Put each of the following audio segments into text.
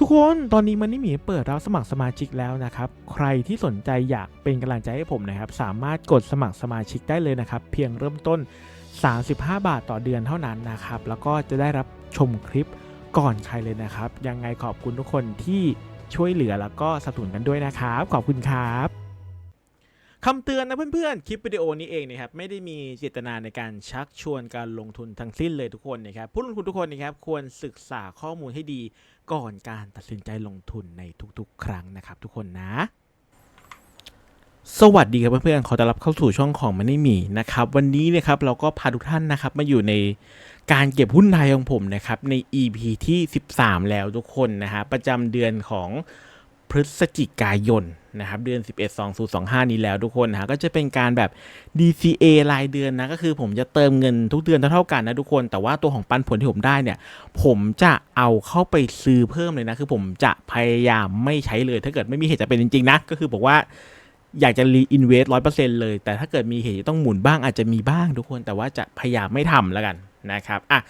ทุกคนตอนนี้มันนี่หมีเปิดรับสมัครสมาชิกแล้วนะครับ ใครที่สนใจอยากเป็นกำลังใจให้ผมนะครับ สามารถกดสมัครสมาชิกได้เลยนะครับ เพียงเริ่มต้น 35 บาทต่อเดือนเท่านั้นนะครับ แล้วก็จะได้รับชมคลิปก่อนใครเลยนะครับ ยังไงขอบคุณทุกคนที่ช่วยเหลือแล้วก็สนับสนุนกันด้วยนะครับ ขอบคุณครับคำเตือนนะเพื่อนๆ คลิปวิดีโอนี้เองนะครับไม่ได้มีเจตนาในการชักชวนการลงทุนทั้งสิ้นเลยทุกคนนะครับผู้ลงทุนทุกคนนะครับควรศึกษาข้อมูลให้ดี ก่อนการตัดสินใจลงทุนในทุกๆ ครั้งนะครับทุกคนนะ สวัสดีครับเพื่อนๆ ขอต้อนรับเข้าสู่ช่องของมันนี่มีนะครับ วันนี้นะครับเราก็พาทุกท่านนะครับมาอยู่ในการเก็บหุ้นไทยของผมนะครับใน EP ที่ 13 แล้วทุกคนนะฮะประจำเดือนของ พฤศจิกายนนะครับเดือน 11 2025 นี้แล้วทุกคนนะก็จะเป็นการแบบ DCA รายเดือนนะก็คือผมจะเติมเงินทุกเดือนเท่าๆกันนะทุกคน แต่ว่าตัวของปันผลที่ผมได้เนี่ย ผมจะเอาเข้าไปซื้อเพิ่มเลยนะ คือผมจะพยายามไม่ใช้เลย ถ้าเกิดไม่มีเหตุจะเป็นจริงๆนะก็คือบอกว่าอยากจะรีอินเวสร้อยเปอร์เซ็นต์เลย แต่ถ้าเกิดมีเหตุต้องหมุนบ้างอาจจะมีบ้างทุกคน แต่ว่าจะพยายามไม่ทำแล้วกันนะครับอะ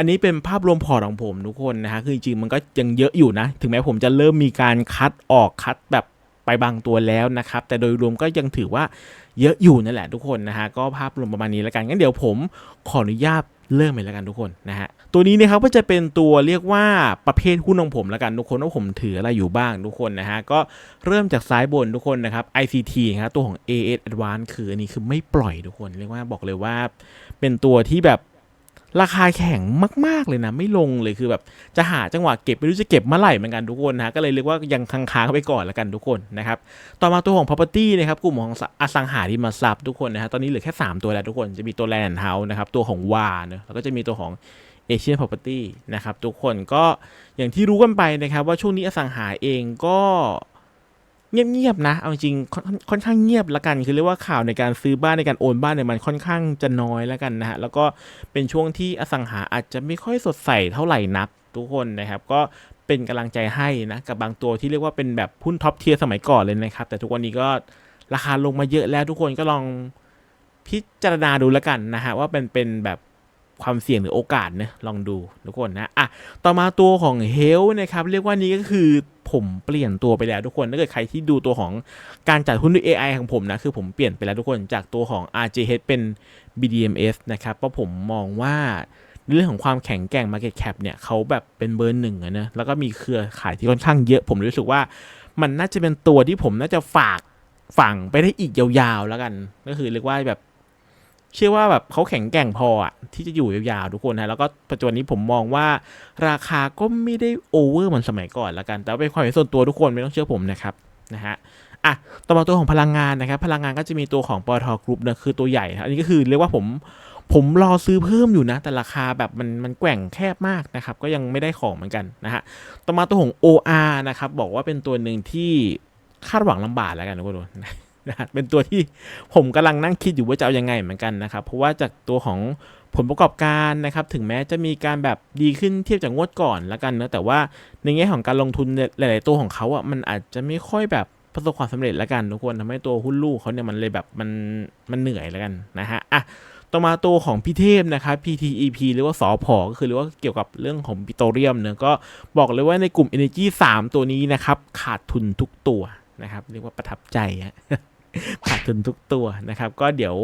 อันนี้เป็นภาพรวมพอร์ตของผมทุกคนนะฮะคือจริงๆมันก็ยังเยอะอยู่นะ ถึงแม้ผมจะเริ่มมีการคัดออกคัดแบบไปบางตัวแล้วนะครับ แต่โดยรวมก็ยังถือว่าเยอะอยู่นั่นแหละทุกคนนะฮะก็ภาพรวมประมาณนี้แล้วกันงั้นเดี๋ยวผมขออนุญาตเริ่มเลยแล้วกันทุกคนนะฮะตัวนี้นะครับก็จะเป็นตัวเรียกว่าประเภทหุ้นของผมแล้วกันทุกคนว่าผมถืออะไรอยู่บ้างทุกคนนะฮะก็เริ่มจากซ้ายบนทุกคนนะครับ ICT ครับตัวของ AS Advance คืออันนี้คือไม่ปล่อยทุกคน เรียกว่าบอกเลยว่าเป็นตัวที่แบบ ราคาแข็งมาก ๆ เลยนะ ไม่ลงเลยคือแบบจะหาจังหวะเก็บไม่รู้จะเก็บเมื่อไหร่เหมือนกันทุกคนนะก็เลยเรียกว่ายังค้างค้าไปก่อนล้วกันทุกคนนะครับต่อมาตัวของ property นะครับกลุ่มของอสังหาริมทรัพย์ทุกคนนะฮะตอนนี้เหลือแค่ 3 ตัวแล้วทุกคนจะมีตัว land house นะครับตัวของวาเนะแล้วก็จะมีตัวของ Asian property นะครับทุกคนก็อย่างที่รู้กันไปนะครับว่าช่วงนี้อสังหาเองก็ เงียบๆนะ เอาจริงค่อนข้างเงียบละกัน คือเรียกว่าข่าวในการซื้อบ้านในการโอนบ้านเนี่ยมันค่อนข้างจะน้อยล้วกันนะฮะ แล้วก็เป็นช่วงที่อสังหาอาจจะไม่ค่อยสดใสเท่าไหร่นักทุกคนนะครับ ก็เป็นกำลังใจให้นะกับบางตัวที่เรียกว่าเป็นแบบหุ้นท็อปเทียร์สมัยก่อนเลยนะครับ แต่ทุกวันนี้ก็ราคาลงมาเยอะแล้วทุกคนก็ลองพิจารณาดูล้วกันนะฮะว่าเป็นเป็นแบบ ความเสี่ยงหรือโอกาสนะลองดูทุกคนนะอะต่อมาตัวของเฮลนะครับเรียกว่านี้ก็คือผมเปลี่ยนตัวไปแล้วทุกคนถ้าเกิดใครที่ดูตัวของการจัดหุ้นด้วย AI ของผมนะคือผมเปลี่ยนไปแล้วทุกคนจากตัวของ RJH เป็น BDMs นะครับเพราะผมมองว่าเรื่องของความแข็งแกร่ง Market Cap เนี่ยเขาแบบเป็นเบอร์หนึ่งนะแล้วก็มีเครือข่ายที่ค่อนข้างเยอะ ผมรู้สึกว่ามันน่าจะเป็นตัวที่ผมน่าจะฝากฝังไปได้อีกยาวๆแล้วกัน ก็คือเรียกว่าแบบ เชื่อว่าแบบเขาแข็งแกร่งพออะที่จะอยู่ยาวๆทุกคนนะแล้วก็ปัจจุบันนี้ผมมองว่า ราคาก็ไม่ได้โอเวอร์เหมือนสมัยก่อนแล้วกัน แต่ว่าเป็นความเห็นส่วนตัวทุกคนไม่ต้องเชื่อผมนะครับนะฮะอะต่อมาตัวของพลังงานนะครับ พลังงานก็จะมีตัวของปตทกรุ๊ปนะคือตัวใหญ่นะอันนี้ก็คือเรียกว่าผมผมรอซื้อเพิ่มอยู่นะ แต่ราคาแบบมันมันแกว่งแคบมากนะครับ ก็ยังไม่ได้ของเหมือนกันนะฮะต่อมาตัวของ OR นะครับ บอกว่าเป็นตัวหนึ่งที่คาดหวังลำบากแล้วกันทุกคน นะเป็นตัวที่ผมกำลังนั่งคิดอยู่ว่าจะเอายังไงเหมือนกันนะครับ เพราะว่าจากตัวของผลประกอบการนะครับ ถึงแม้จะมีการแบบดีขึ้นเทียบจากงวดก่อนแล้วกันเนะแต่ว่าในแง่ของการลงทุนหลาย ๆ ตัวของเขาอะมันอาจจะไม่ค่อยแบบประสบความสำเร็จแล้วกันทุกคนทำให้ตัวหุ้นลูกเขาเนี่ยมันเลยแบบมันมันเหนื่อยแล้วกันนะฮะอะต่อมาตัวของพี่เทพนะครับ PTEP หรือว่าสอพอก็คือเรียกว่าเกี่ยวกับเรื่องของปิโตรเลียมเนี่ยก็บอกเลยว่าในกลุ่ม Energy 3 ตัวนี้นะครับ ขาดทุนทุกตัวนะครับ เรียกว่าประทับใจฮะ ขาดทุนทุกตัวนะครับ ก็เดี๋ยว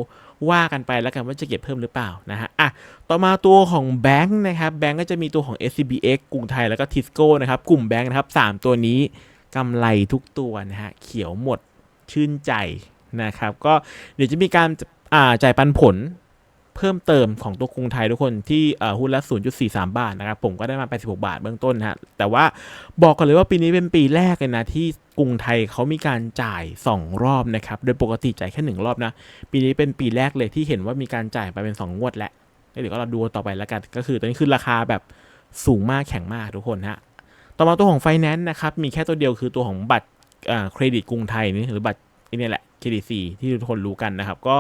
ว่ากันไปแล้วกันว่าจะเก็บเพิ่มหรือเปล่านะฮะอะต่อมาตัวของแบงค์นะครับแบงค์ก็จะมีตัวของ SCBX กรุงไทยแล้วก็ทิสโก้นะครับ กลุ่มแบงค์นะครับ 3 ตัวนี้กำไรทุกตัวนะฮะเขียวหมดชื่นใจนะครับ ก็เดี๋ยวจะมีการอ่าจ่ายปันผล เพิ่มเติมของตัวกรุงไทยทุกคนที่หุ้นละ 0.43 บาทนะครับ ผมก็ได้มา 86 บาทเบื้องต้นนะฮะ แต่ว่าบอกกันเลยว่าปีนี้เป็นปีแรกเลยนะที่กรุงไทยเขามีการจ่าย 2 รอบนะครับ โดยปกติจ่ายแค่ 1 รอบนะ ปีนี้เป็นปีแรกเลยที่เห็นว่ามีการจ่ายไปเป็น 2 งวดแล้ว เดี๋ยวก็เราดูต่อไปแล้วกัน ก็คือตอนนี้คือราคาแบบสูงมากแข็งมากทุกคนฮะ ต่อมาตัวของไฟแนนซ์นะครับ มีแค่ตัวเดียวคือตัวของบัตรเครดิตกรุงไทยนี่หรือบัตรนี่แหละ KDC ที่ทุกคนรู้กันนะครับ ก็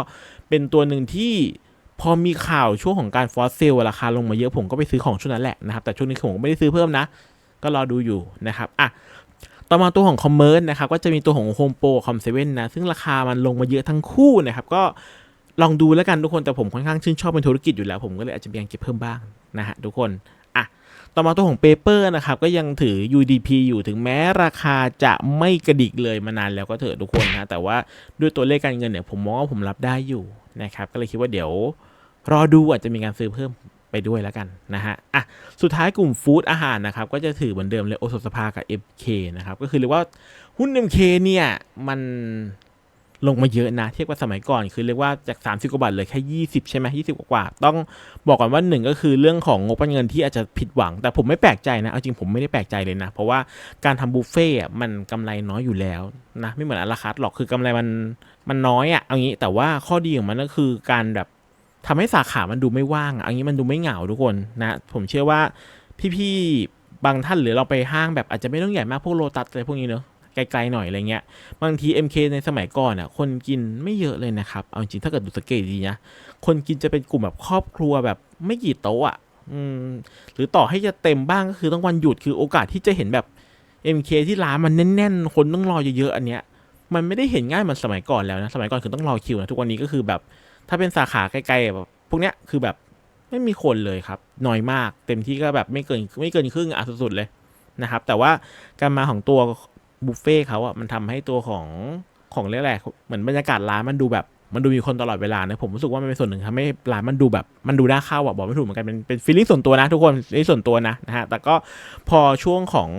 เป็นตัวหนึ่งที่ พอมีข่าวช่วงของการฟอสเซลราคาลงมาเยอะผมก็ไปซื้อของช่วงนั้นแหละนะครับ แต่ช่วงนี้ผมไม่ได้ซื้อเพิ่มนะ ก็รอดูอยู่นะครับอะต่อมาตัวของคอมเมอร์สนะครับก็จะมีตัวของโฮมโปรคอมเซเว่นนะ ซึ่งราคามันลงมาเยอะทั้งคู่นะครับ ก็ลองดูแล้วกันทุกคนแต่ผมค่อนข้างชื่นชอบเป็นธุรกิจอยู่แล้ว ผมก็เลยอาจจะมีการเก็บเพิ่มบ้างนะฮะทุกคนอะต่อมาตัวของเปเปอร์นะครับก็ยังถือ UDP อยู่ถึงแม้ราคาจะไม่กระดิกเลยมานานแล้วก็เถอะทุกคนนะแต่ว่าด้วยตัวเลขการเงินเนี่ยผมมองว่าผมรับได้อยู่นะครับก็เลยคิดว่าเดี๋ยว รอดูอาจจะมีการซื้อเพิ่มไปด้วยแล้วกันนะฮะอะสุดท้ายกลุ่มฟู้ดอาหารนะครับก็จะถือเหมือนเดิมเลยโอสถสภากับ MK นะครับก็คือเรียกว่าหุ้น MK เนี่ยมันลงมาเยอะนะ เทียบกับสมัยก่อน คือเรียกว่าจาก 30 กว่าบาทเลยแค่ 20 ใช่ไหม20กว่า ต้องบอกก่อนว่าหนึ่งก็คือเรื่องของงบเงินที่อาจจะผิดหวัง แต่ผมไม่แปลกใจนะ เอาจริงผมไม่ได้แปลกใจเลยนะ เพราะว่าการทำบุฟเฟ่อมันกำไรน้อยอยู่แล้วนะ ไม่เหมือนอาราคาร์ทหรอกคือกำไรมันมันน้อยอะเอางี้แต่ว่าข้อดีของมันก็คือการแบบ ทำให้สาขามันดูไม่ว่างอะเอางี้มันดูไม่เหงาทุกคนนะผมเชื่อว่าพี่ๆบางท่านหรือเราไปห้างแบบอาจจะไม่ต้องใหญ่มากพวกโลตัสอะไรพวกนี้เนอะไกลๆหน่อยอะไรเงี้ย บางที MK ในสมัยก่อนอะ คนกินไม่เยอะเลยนะครับ เอาจริงถ้าเกิดดูสังเกตดีนะ คนกินจะเป็นกลุ่มแบบครอบครัวแบบไม่กี่โต๊ะอะ อืม หรือต่อให้จะเต็มบ้างก็คือต้องวันหยุดคือโอกาสที่จะเห็นแบบ MK ที่ร้านมันแน่นๆ คนต้องรอเยอะๆอันเนี้ย มันไม่ได้เห็นง่ายเหมือนสมัยก่อนแล้วนะ สมัยก่อนคือต้องรอคิวนะ ทุกวันนี้ก็คือแบบ ถ้าเป็นสาขาไกลๆแบบพวกเนี้ยคือแบบไม่มีคนเลยครับน้อยมาก เต็มที่ก็แบบไม่เกินไม่เกินครึ่งอะสุดๆเลยนะครับ แต่ว่าการมาของตัวบุฟเฟ่เขาอะมันทำให้ตัวของของเรียกอะไรเหมือนบรรยากาศร้านมันดูแบบมันดูมีคนตลอดเวลานะผมรู้สึกว่ามันเป็นส่วนหนึ่งทำให้ร้านมันดูแบบมันดูน่าเข้าอะบอกไม่ถูกเหมือนกันเป็นเป็นฟีลลิ่งส่วนตัวนะทุกคนนี่ส่วนตัวนะนะฮะแต่ก็พอช่วงของ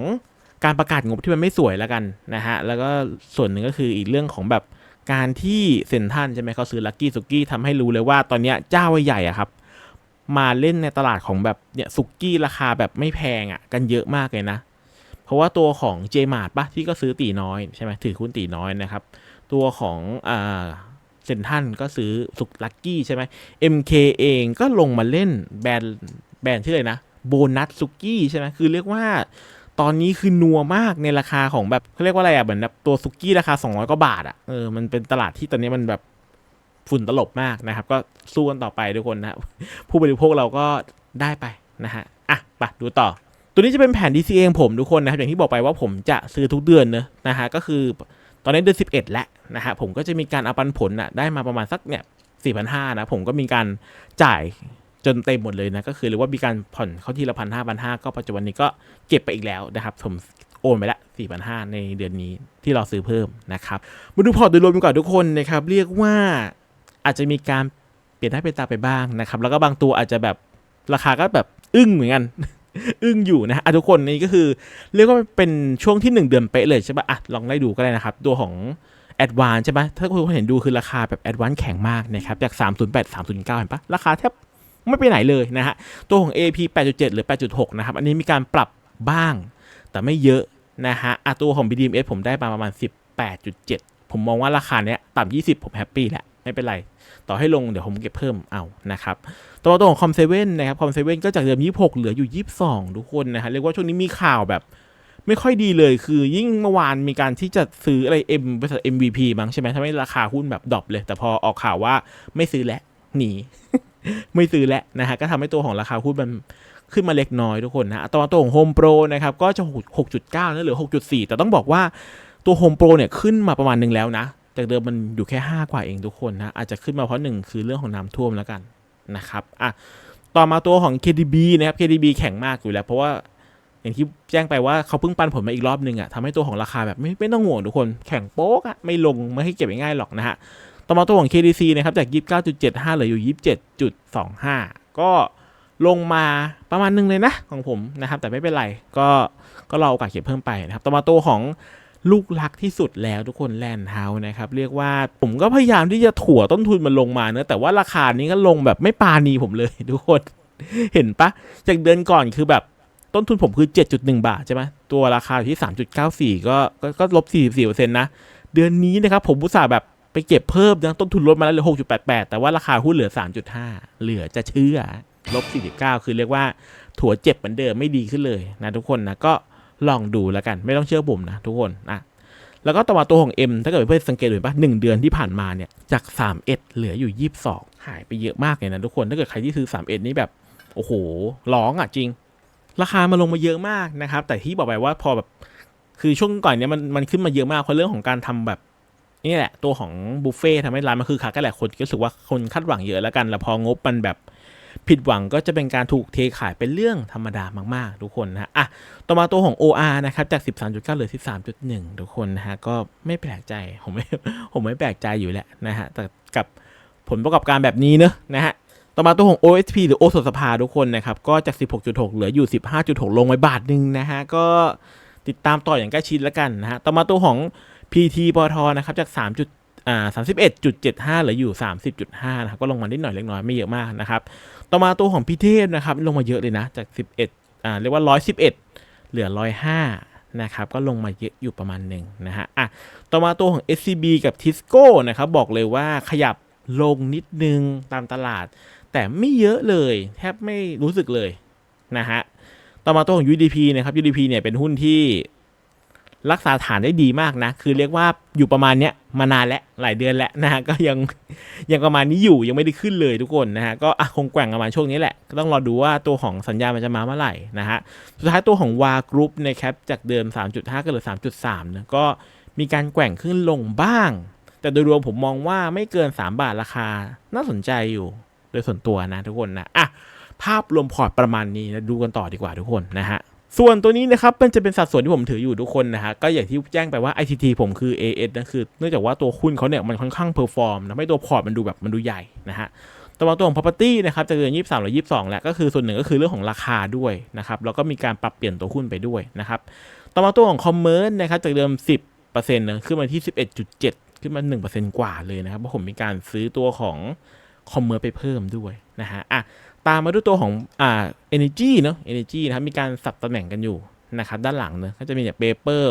การประกาศงบที่มันไม่สวยแล้วกันนะฮะแล้วก็ส่วนหนึ่งก็คืออีกเรื่องของแบบ การที่เซนทันใช่ไหมเขาซื้อลักกี้สุกี้ทำให้รู้เลยว่าตอนนี้เจ้าใหญ่อะครับ มาเล่นในตลาดของแบบเนี่ยสุกี้ราคาแบบไม่แพงอะกันเยอะมากเลยนะ เพราะว่าตัวของเจมาร์ปะที่ก็ซื้อตีน้อยใช่ไหมถือหุ้นตีน้อยนะครับ ตัวของอ่าเซนทันก็ซื้อสุกลักกี้ใช่ไหม MK เองก็ลงมาเล่นแบรนด์แบรนด์ชื่ออะไรนะโบนัสสุกี้ใช่ไหมคือเรียกว่า ตอนนี้คือนัวมากในราคาของแบบเขาเรียกว่าอะไรอะเหมือนแบบตัวสุกี้ราคา 200กว่าบาทอะเออมันเป็นตลาดที่ตอนนี้มันแบบฝุ่นตลบมากนะครับ ก็สู้กันต่อไปทุกคนนะผู้บริโภคเราก็ได้ไปนะฮะอะไปดูต่อ ตัวนี้จะเป็นแผน DCA ของผมทุกคนนะครับ อย่างที่บอกไปว่าผมจะซื้อทุกเดือนเนอะนะฮะก็คือตอนนี้เดือน11 แล้วนะฮะผมก็จะมีการเอาปันผลน่ะได้มาประมาณสักเนี่ย4,500นะผมก็มีการจ่าย จนเต็มหมดเลยนะก็คือหรือว่ามีการผ่อนเขาทีละพันห้าพันห้าก็ปัจจุบันนี้ก็เก็บไปอีกแล้วนะครับผมโอนไปละ4,500ในเดือนนี้ที่เราซื้อเพิ่มนะครับมาดูพอร์ตโดยรวมกันก่อนทุกคนนะครับเรียกว่าอาจจะมีการเปลี่ยนหน้าเปลี่ยนตาไปบ้างนะครับแล้วก็บางตัวอาจจะแบบราคาก็แบบอึ้งเหมือนกันอึ้งอยู่นะฮะอะทุกคนนี่ก็คือ เรียกว่าเป็นช่วงที่ 1 เดือนเป๊ะเลยใช่ปะอะลองไล่ดูก็ได้นะครับ ตัวของ a d v a n c e ใช่ปะถ้าคุณเห็นดูคือราคาแบบ a d v a n c e แข็งมากนะครับ จาก 308 309 เห็นปะราคาแทบ ไม่ไปไหนเลยนะฮะ ตัวของ AP 8.7 หรือ 8.6 นะครับ อันนี้มีการปรับบ้าง แต่ไม่เยอะนะฮะอะตัวของ BDMs ผมได้มาประมาณ 18.7 ผมมองว่าราคาเนี้ยต่ำ20 ผมแฮปปี้แหละ ไม่เป็นไร ต่อให้ลงเดี๋ยวผมเก็บเพิ่มเอานะครับ ตัวตัวของคอมเซเว่นนะครับคอมเซเว่นก็จากเดิม 26 เหลืออยู่ 22 ทุกคนนะฮะ เรียกว่าช่วงนี้มีข่าวแบบไม่ค่อยดีเลยคือยิ่งเมื่อวานมีการที่จะซื้ออะไร M บริษัท MVP มั้งใช่ไหมทำให้ราคาหุ้นแบบดรอปเลย แต่พอออกข่าวว่าไม่ซื้อแล้วหนีไม่ซื้อแล้วนะฮะก็ทำให้ตัวของราคาหุ้นมันขึ้นมาเล็กน้อยทุกคนนะตัวตัวของ Home Pro นะครับก็จะ 6.9นะหลือ 6.4 แต่ต้องบอกว่าตัว Home Pro เนี่ยขึ้นมาประมาณหนึ่งแล้วนะจากเดิมมันอยู่แค่ 5 กว่าเองทุกคนนะ อาจจะขึ้นมาเพราะหนึ่งคือเรื่องของน้ำท่วมแล้วกันนะครับอะต่อมาตัวของ KDB นะครับ KDB แข็งมากอยู่แล้ว เพราะว่าอย่างที่แจ้งไปว่าเขาเพิ่งปันผลมาอีกรอบนึงอะ่ะทำให้ตัวของราคาแบบไม่ไม่ต้องห่วงทุกคนแข็งโป๊กอะ่ะไม่ลงไม่ให้เก็บง่ายๆหรอกนะฮะ ต่อมาตัวของ KDC นะครับจาก 29.75เหลืออยู่ 27.25 ก็ลงมาประมาณนึงเลยนะของผมนะครับ แต่ไม่เป็นไร ก็ก็รอโอกาสเก็บเพิ่มไปนะครับ ต่อมาตัวของลูกรักที่สุดแล้วทุกคนแลนเฮาส์นะครับ เรียกว่าผมก็พยายามที่จะถั่วต้นทุนมันลงมาเนอะแต่ว่าราคานี้ก็ลงแบบไม่ปาณีผมเลยทุกคนเห็นปะจากเดือนก่อนคือแบบต้นทุนผมคือ 7.1 บาทใช่ไหมตัวราคาอยู่ที่ 3.94 ก็ก็ก็ลบ 44%นะ เดือนนี้นะครับผมอุตส่าห์แบบ ไปเก็บเพิ่มนะต้นทุนลดมาแล้วเหลือ 6.88 แต่ว่าราคาหุ้นเหลือ 3.5 เหลือจะเชื่อลบ 49 คือเรียกว่าถั่วเจ็บเหมือนเดิมไม่ดีขึ้นเลยนะทุกคนนะก็ลองดูแล้วกันไม่ต้องเชื่อผมนะทุกคนนะแล้วก็ต่อมาตัวของ M ถ้าเกิดเพื่อนสังเกตดูปะหนึ่งเดือนที่ผ่านมาเนี่ยจาก 3 1 เหลืออยู่ 22 หายไปเยอะมากเลยนะทุกคนถ้าเกิดใครที่ซื้อ 3 1 นี่แบบโอ้โหร้องอะจริง ราคามันลงมาเยอะมากนะครับแต่ที่บอกไปว่าพอแบบคือช่วงก่อนเนี้ยมันมันขึ้นมาเยอะมากเพราะเรื่องของการทำแบบ นี่แหละ ตัวของบุฟเฟ่ทำให้ร้านมันคือขาก็แหละคนก็รู้สึกว่าคนคาดหวังเยอะแล้วกัน แล้วพองบมันแบบผิดหวังก็จะเป็นการถูกเทขายเป็นเรื่องธรรมดามากๆ ทุกคนนะฮะอะต่อมาตัวของ OR นะครับ จาก 13.9เหลือ 13.1 ทุกคนนะฮะก็ไม่แปลกใจ ผมไม่ผมไม่แปลกใจอยู่แหละนะฮะแต่กับผลประกอบการแบบนี้เนอะนะฮะต่อมาตัวของ OSP หรือโอสถสภาทุกคนนะครับ ก็จาก 16.6 เหลืออยู่ 15.6 ลงไปบาทหนึ่งนะฮะก็ติดตามต่ออย่างใกล้ชิดแล้วกันนะฮะต่อมาตัวของ PT ปตทนะครับจาก 3. จุดอ่า31.75เหลืออยู่30.5นะครับก็ลงมานิดหน่อยเล็กน้อยไม่เยอะมากนะครับ ต่อมาตัวของพิเทพนะครับลงมาเยอะเลยนะจาก11อ่าเรียกว่า111เหลือ105นะครับก็ลงมาเยอะอยู่ประมาณหนึ่งนะฮะอะต่อมาตัวของ SCB กับ Tisco นะครับบอกเลยว่าขยับลงนิดนึงตามตลาด แต่ไม่เยอะเลยแทบไม่รู้สึกเลยนะฮะต่อมาตัวของ UDP นะครับ UDP เนี่ยเป็นหุ้นที่ รักษาฐานได้ดีมากนะ คือเรียกว่าอยู่ประมาณเนี้ยมานานแล้วหลายเดือนแล้วนะฮะก็ยังยังประมาณนี้อยู่ยังไม่ได้ขึ้นเลยทุกคนนะฮะก็อะคงแกว่งประมาณช่วงนี้แหละ ก็ต้องรอดูว่าตัวของสัญญามันจะมาเมื่อไหร่นะฮะสุดท้ายตัวของ WA Group นะครับจากเดิม 3.5 ก็เหลือ 3.3นะก็มีการแกว่งขึ้นลงบ้าง แต่โดยรวมผมมองว่าไม่เกิน 3 บาทราคาน่าสนใจอยู่โดยส่วนตัวนะทุกคนนะอะภาพรวมพอร์ตประมาณนี้นะดูกันต่อดีกว่าทุกคนนะฮะ ส่วนตัวนี้นะครับมันจะเป็นสัดส่วนที่ผมถืออยู่ทุกคนนะฮะก็อย่างที่แจ้งไปว่า ITT ผมคือ AS นะคือเนื่องจากว่าตัวหุ้นเขาเนี่ยมันค่อนข้างเพอร์ฟอร์มนะไม่ตัวพอร์ตมันดูแบบมันดูใหญ่นะฮะต่อมาตัวของ property นะครับจะเกิน23หรือ22 แล้วก็คือส่วนหนึ่งก็คือเรื่องของราคาด้วยนะครับแล้วก็มีการปรับเปลี่ยนตัวหุ้นไปด้วยนะครับต่อมาตัวของ commerce นะครับจากเดิม 10%นะขึ้นมาที่ 11.7 ขึ้นมา 1%กว่าเลยนะครับเพราะผมมีการซื้อตัวของ commerce ไปเพิ่มด้วยนะฮะอะ ตามมาด้วยตัวของอ่า energy เนาะ energy นะครับมีการสับตำแหน่งกันอยู่นะครับด้านหลังเนะก็จะมีเนี่ย paper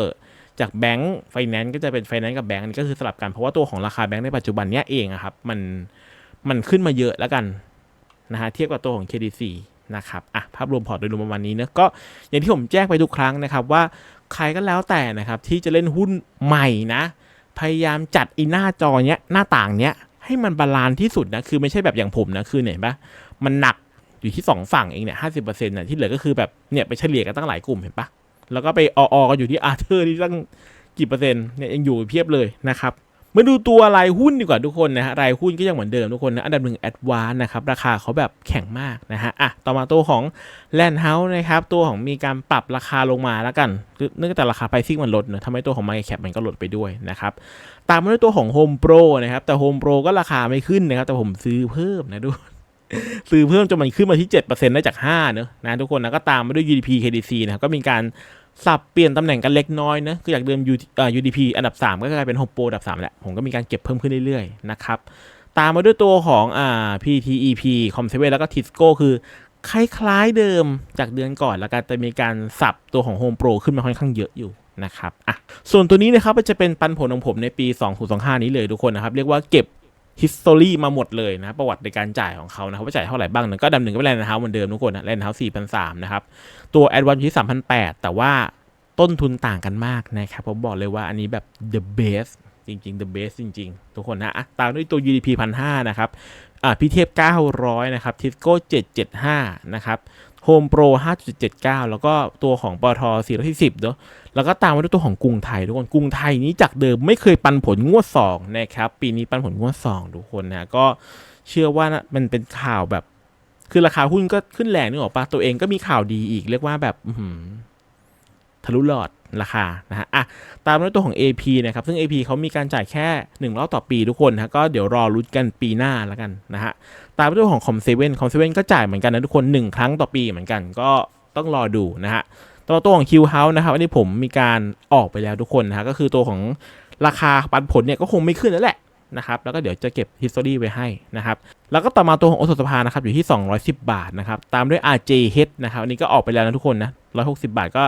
จากแบงก์ไฟแนนซ์ก็จะเป็นไฟแนนซ์กับแบงก์อันนี้ก็คือสลับกันเพราะว่าตัวของราคาแบงก์ในปัจจุบันเนี้ยเองอะครับมันมันขึ้นมาเยอะแล้วกันนะฮะเทียบกับตัวของ KDC นะครับอะภาพรวมพอร์ตโดยรวมประมาณนี้เนะก็อย่างที่ผมแจ้งไปทุกครั้งนะครับว่าใครก็แล้วแต่นะครับที่จะเล่นหุ้นใหม่นะ พยายามจัดอีหน้าจอเนี้ยหน้าต่างเนี้ยให้มันบาลานซ์ที่สุดนะคือไม่ใช่แบบอย่างผมนะคือเนี่ยเห็นปะมันหนัก อยู่ที่สองฝั่งเองเนี่ยห้าสิบเปอร์เซ็นต์น่ะที่เหลือก็คือแบบเนี่ยไปเฉลี่ยกันตั้งหลายกลุ่มเห็นปะแล้วก็ไปออๆกันอยู่ที่อาร์เธอร์ที่ตั้งกี่เปอร์เซ็นต์เนี่ยยังอยู่เพียบเลยนะครับมาดูตัวรายหุ้นดีกว่าทุกคนนะฮะรายหุ้นก็ยังเหมือนเดิมทุกคนนะอันดับหนึ่งแอดวานนะครับราคาเขาแบบแข็งมากนะฮะอะต่อมาตัวของแลนด์เฮาส์นะครับตัวของมีการปรับราคาลงมาแล้วกันเนื่องจากราคาไพซิ่งมันลดเนอะทำให้ตัวของ Market Cap มันก็ลดไปด้วยนะครับตามมาด้วยตัวของ Home Pro นะครับแต่ Home Pro ก็ราคาไม่ขึ้นนะครับแต่ผมซื้อเพิ่มนะทุกคน ซื้อเพิ่มจนมันขึ้นมาที่ 7%ได้จาก5เนอะนะทุกคนนะก็ตามมาด้วย UDP KDC นะครับก็มีการสับเปลี่ยนตำแหน่งกันเล็กน้อยนะคือจากเดิม UDP อันดับ 3 ก็กลายเป็น Home Pro อันดับ 3แหละผมก็มีการเก็บเพิ่มขึ้นเรื่อยๆนะครับตามมาด้วยตัวของอ่า PTEP Com7 แล้วก็ Tisco คือคล้ายๆเดิมจากเดือนก่อนแล้วกันแต่มีการสับตัวของ Home Pro ขึ้นมาค่อนข้างเยอะอยู่นะครับอะส่วนตัวนี้นะครับจะเป็นปันผลของผมในปี 2025 นี้เลยทุกคนนะครับ เรียกว่าเก็บ history มาหมดเลยนะประวัติในการจ่ายของเขานะครับว่าจ่ายเท่าไหร่บ้างนะก็ดำหนึ่งก็เป็นแลนด์เฮาส์เหมือนเดิมทุกคนนะแลนด์เฮาส์4,300นะครับตัว Advance อยู่ที่3,800แต่ว่าต้นทุนต่างกันมากนะครับผมบอกเลยว่าอันนี้แบบ the best จริงๆ the best จริง ๆ ทุกคนนะตามด้วยตัว UDP 1,500นะครับอ่าพี่เทพ900 นะครับ Tisco 775 นะครับ Home Pro 5.79 แล้วก็ตัวของปตท410เนาะแล้วก็ตามมาด้วยตัวของกรุงไทยทุกคนกรุงไทยนี้จากเดิมไม่เคยปันผลงวดสองนะครับปีนี้ปันผลงวดสองทุกคนนะก็เชื่อว่ามันเป็นข่าวแบบ คือราคาหุ้นก็ขึ้นแรงนึกออกปะตัวเองก็มีข่าวดีอีกเรียกว่าแบบทะลุหลอดราคานะฮะอะตามมาด้วยตัวของ AP นะครับ ซึ่ง AP เขามีการจ่ายแค่ 1 รอบต่อปีทุกคนนะก็เดี๋ยวรอรุ้นกันปีหน้าแล้วกันนะฮะ ตามมาด้วยของ Com7 Com7 ก็จ่ายเหมือนกันนะทุกคน 1 ครั้งต่อปีเหมือนกันก็ต้องรอดูนะฮะตัวตัวของ Q House นะครับอันนี้ผมมีการออกไปแล้วทุกคนนะฮะก็คือตัวของราคาปันผลเนี่ยก็คงไม่ขึ้นแล้วแหละนะครับแล้วก็เดี๋ยวจะเก็บ history ไว้ให้นะครับแล้วก็ต่อมาตัวของโอสถสภานะครับอยู่ที่ 210 บาทนะครับตามด้วย RJH นะครับอันนี้ก็ออกไปแล้วนะทุกคนนะ160 บาทก็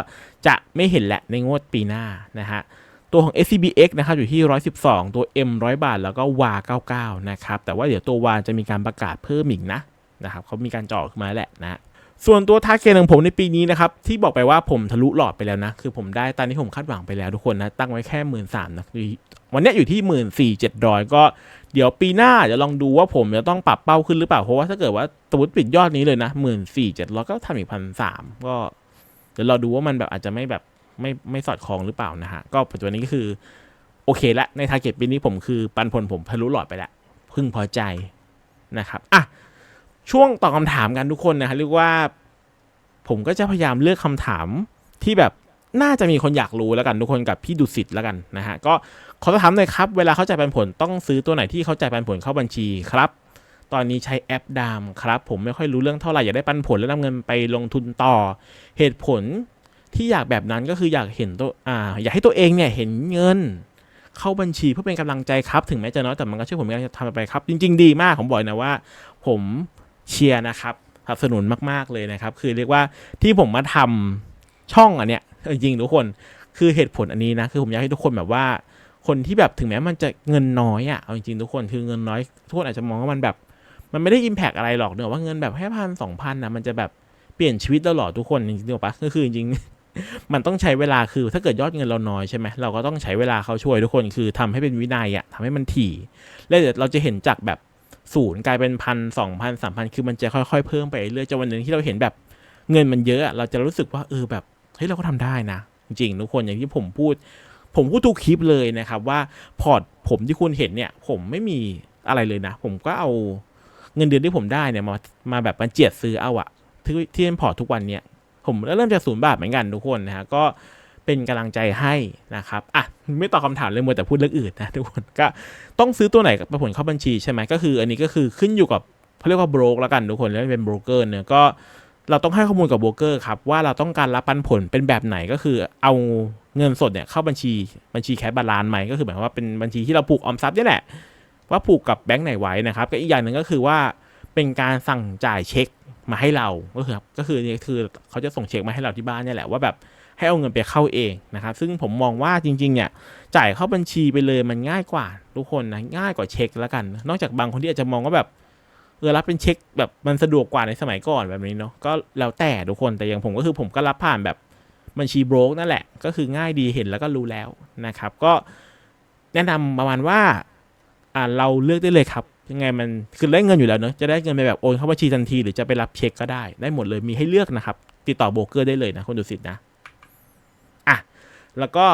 จะไม่เห็นแหละในงวดปีหน้านะฮะ ตัวของ SCBX นะครับอยู่ที่ 112 ตัว M 100 บาท แล้วก็ WA 99 นะครับ แต่ว่าเดี๋ยวตัว WA จะมีการประกาศเพิ่มอีกนะนะครับเขามีการจ่อขึ้นมาแหละนะส่วนตัวทาร์เก็ตของผมในปีนี้นะครับ ที่บอกไปว่าผมทะลุหลอดไปแล้วนะ คือผมได้ตามที่ผมคาดหวังไปแล้วทุกคนนะ ตั้งไว้แค่หมื่นสามนะวันนี้อยู่ที่หมื่นสี่เจ็ดร้อยก็เดี๋ยวปีหน้าจะลองดูว่าผมจะต้องปรับเป้าขึ้นหรือเปล่า เพราะว่าถ้าเกิดว่าสมมติปิดยอดนี้เลยนะหมื่นสี่เจ็ดร้อยก็ทำอีกพันสามก็เดี๋ยวเราดูว่ามันแบบอาจจะไม่แบบ ไม่ไม่สอดคล้องหรือเปล่านะฮะ ก็ปัจจุบันนี้ก็คือ โอเคละในทาร์เก็ตปีนี้ผมคือปันผลผมทะลุหลอดไปแล้วพึงพอใจนะครับอะช่วงตอบคำถามกันทุกคนนะฮะเรียกว่า ผมก็จะพยายามเลือกคำถามที่แบบน่าจะมีคนอยากรู้แล้วกันทุกคนกับพี่ดุสิตแล้วกันนะฮะก็ขอถามหน่อยครับ เวลาเข้าจ่ายปันผลต้องซื้อตัวไหนที่เขาจ่ายปันผลเข้าบัญชีครับ ตอนนี้ใช้แอปดามครับ ผมไม่ค่อยรู้เรื่องเท่าไหร่อยากได้ปันผลแล้วนำเงินไปลงทุนต่อ เหตุผล ที่อยากแบบนั้นก็คืออยากเห็นตัวอ่าอยากให้ตัวเองเนี่ยเห็นเงิน เข้าบัญชีเพื่อเป็นกำลังใจครับ ถึงแม้จะน้อยแต่มันก็ช่วยผมในการทำไปครับ จริง ๆ ดีมากผมบอกนะว่า ผมเชียร์นะครับสนับสนุนมาก ๆเลยนะครับ คือเรียกว่าที่ผมมาทำช่องอันเนี้ยจริงทุกคนคือเหตุผลอันนี้นะคือผมอยากให้ทุกคนแบบว่า คนที่แบบถึงแม้มันจะเงินน้อยอะ่ะเอาจริงๆทุกคนคือเงินน้อยทุกคนอาจจะมองว่ามันแบบ มันไม่ได้อิมแพกอะไรหรอกเนอะว่าเงินแบบแค่พันสองพันนะมันจะแบบเปลี่ยนชีวิตเราหรอทุกคนจริงๆหรอปะก็คือจริง มันต้องใช้เวลาคือถ้าเกิดยอดเงินเราน้อยใช่ไหมเราก็ต้องใช้เวลาเขาช่วยทุกคนคือทำให้เป็นวินัยอะ่ะทำให้มันถี่ แล้วเดี๋ยวเราจะเห็นจากแบบศูนย์กลายเป็นพันสองพันสามพันคือมันจะค่อยๆ เพิ่มไปเรื่อยจนวันหนึ่งที่เราเห็นแบบเงินมันเยอะเราจะรู้สึกว่าเออแบบเฮ้ยเราก็ทำได้นะ จริงๆทุกคนอย่างที่ผมพูด ผมพูดทุกคลิปเลยนะครับว่าพอร์ตผมที่คุณเห็นเนี่ย ผมไม่มีอะไรเลยนะ ผมก็เอาเงินเดือนที่ผมได้เนี่ยมามาแบบมาเจียดซื้อเอาอะที่ที่เป็นพอร์ตทุกวันเนี่ย ผมเริ่มจากศูนย์บาทเหมือนกันทุกคนนะฮะก็เป็นกำลังใจให้นะครับอะไม่ตอบคำถามเลยมัวแต่พูดเรื่องอื่นนะทุกคนก็ต้องซื้อตัวไหนกับผลเข้าบัญชีใช่ไหมก็คือ อันนี้ก็คือขึ้นอยู่กับเขาเรียกว่าโบรกแล้วกันทุกคนแล้วเป็นโบรกเกอร์เนี่ยก็เราต้องให้ข้อมูลกับโบรกเกอร์ครับว่าเราต้องการรับปันผลเป็นแบบไหนก็คือเอาเงินสดเนี่ยเข้าบัญชีบัญชีแคชบาลานไหมก็คือหมายความว่าเป็นบัญชีที่เราผูกออมทรัพย์นี่แหละว่าผูกกับแบงก์ไหนไว้นะครับก็อีกอย่างหนึ่งก็คือว่าเป็นการสั่งจ่ายเช็ค มาให้เราก็คือก็คือนี่คือเขาจะส่งเช็คมาให้เราที่บ้านเนี่ยแหละว่าแบบให้เอาเงินไปเข้าเองนะครับ ซึ่งผมมองว่าจริง ๆ เนี่ย จ่ายเข้าบัญชีไปเลยมันง่ายกว่าทุกคนนะง่ายกว่าเช็คแล้วกัน นอกจากบางคนที่อาจจะมองว่าแบบเออรับเป็นเช็คแบบมันสะดวกกว่าในสมัยก่อนแบบนี้เนาะก็แล้วแต่ทุกคนแต่อย่างผมก็คือผมก็รับผ่านแบบบัญชีโบรกนั่นแหละ ก็คือง่ายดีเห็นแล้วก็รู้แล้วนะครับ ก็แนะนำประมาณว่าอ่าเราเลือกได้เลยครับ ยังไงมันคือได้เงินอยู่แล้วเนอะจะได้เงินไปแบบโอนเข้าบัญชีทันทีหรือจะไปรับเช็คก็ได้ได้หมดเลยมีให้เลือกนะครับ ติดต่อโบรกเกอร์ได้เลยนะคนดูสิทธ์นะอะแล้วก็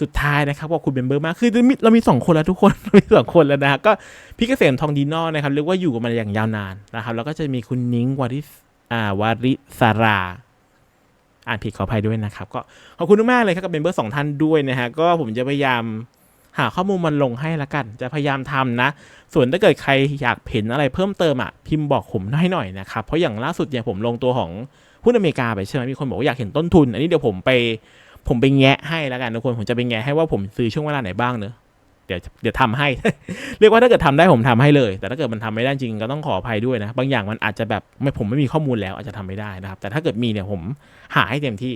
สุดท้ายนะครับว่าคุณเบมเบอร์มากคือเรามีสองคนแล้วทุกคนเรามีสองคนแล้วนะก็พี่เกษมทองดีนอนะครับเรียกว่าอยู่กันมาอย่างยาวนานนะครับแล้วก็จะมีคุณนิ้งวาริสอ่าวาริสาราอ่านผิดขออภัยด้วยนะครับ ก็ขอบคุณมากเลยครับกับเมมเบอร์สองท่านด้วยนะฮะก็ผมจะพยายาม หาข้อมูลมันลงให้ละกัน จะพยายามทำนะ ส่วนถ้าเกิดใครอยากเห็นอะไรเพิ่มเติมอะพิมพ์บอกผมให้หน่อยนะครับ เพราะอย่างล่าสุดเนี่ยผมลงตัวของหุ้นอเมริกาไปใช่ไหมมีคนบอกว่าอยากเห็นต้นทุน อันนี้เดี๋ยวผมไปผมไปแงะให้ละกันทุกคนผมจะไปแงะให้ว่าผมซื้อช่วงเวลาไหนบ้างเนอะเดี๋ยวเดี๋ยวทำให้ เรียกว่าถ้าเกิดทำได้ผมทำให้เลย แต่ถ้าเกิดมันทำไม่ได้จริงก็ต้องขออภัยด้วยนะ บางอย่างมันอาจจะแบบไม่ผมไม่มีข้อมูลแล้วอาจจะทำไม่ได้นะครับ แต่ถ้าเกิดมีเนี่ยผมหาให้เต็มที่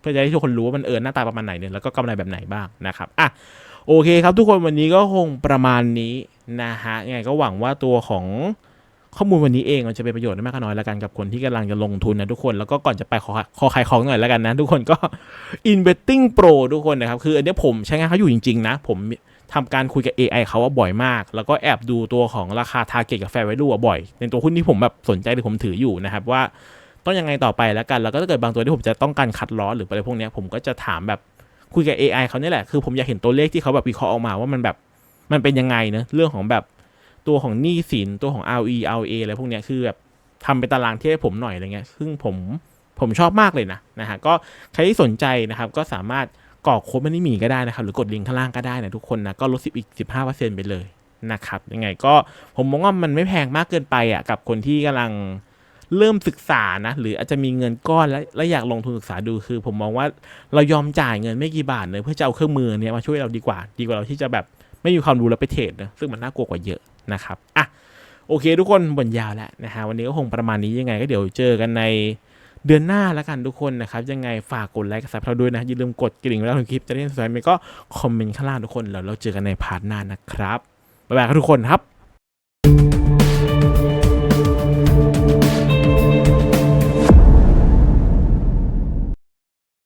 เพื่อจะให้ทุกคนรู้ว่ามันเออหน้าตาประมาณไหนเนี่ยแล้วก็กำไรแบบไหนบ้างนะครับอะ โอเคครับทุกคนวันนี้ก็คงประมาณนี้นะฮะยังไงก็หวังว่าตัวของข้อมูลวันนี้เองมันจะเป็นประโยชน์ไม่มากน้อยแล้วกันกับคนที่กำลังจะลงทุนนะทุกคนแล้วก็ก่อนจะไปขอขอขายของหน่อยแล้วกันนะทุกคนก็ Investing Pro ทุกคนนะครับ คืออันนี้ผมใช้งานเขาอยู่จริง ๆ นะ ผมทำการคุยกับ AI เขาว่าบ่อยมาก แล้วก็แอบดูตัวของราคา Target กับ Fair Value อะบ่อย ในตัวหุ้นที่ผมแบบสนใจหรือผมถืออยู่นะครับว่าต้องยังไงต่อไปแล้วกัน แล้วก็ถ้าเกิดบางตัวที่ผมจะต้องการคัดล้อหรืออะไรพวกนี้ผมก็จะถามแบบ คุยกับ AI เขาเนี่ยแหละ คือผมอยากเห็นตัวเลขที่เขาแบบวิเคราะห์ออกมาว่ามันแบบมันเป็นยังไงเนะเรื่องของแบบตัวของหนี้สินตัวของ RE RA อะไรพวกเนี้ยคือแบบทำเป็นตารางเทียบให้ผมหน่อยอะไรเงี้ย ซึ่งผมผมชอบมากเลยนะนะฮะก็ใครที่สนใจนะครับ ก็สามารถกรอกโค้ดมันนี่มีก็ได้นะครับ หรือกดลิงก์ข้างล่างก็ได้นะทุกคนนะก็ลดสิบอีกสิบห้าเปอร์เซ็นต์ไปเลยนะครับยังไงก็ผมมองว่ามันไม่แพงมากเกินไปอะกับคนที่กำลัง เริ่มศึกษานะ หรืออาจจะมีเงินก้อนแล้วแล้วอยากลงทุนศึกษาดูคือ ผมมองว่าเรายอมจ่ายเงินไม่กี่บาทเลยเพื่อจะเอาเครื่องมือเนี้ยมาช่วยเราดีกว่า ดีกว่าเราที่จะแบบไม่มีความรู้แล้วไปเทรดนะซึ่งมันน่ากลัวกว่าเยอะนะครับอะโอเค ทุกคนบ่นยาวแล้วนะฮะวันนี้ก็คงประมาณนี้ยังไงก็เดี๋ยวเจอกันในเดือนหน้าแล้วกันทุกคนนะครับ ยังไงฝากกดไลค์กับซับเราด้วยนะอย่าลืมกดกริ่งไว้แล้วทุกคลิปจะได้สนใจไหมก็คอมเมนต์ข้างล่างทุกคนแล้วเราเจอกันในพาร์ทหน้านะครับบ๊ายบายครับทุกคนครับ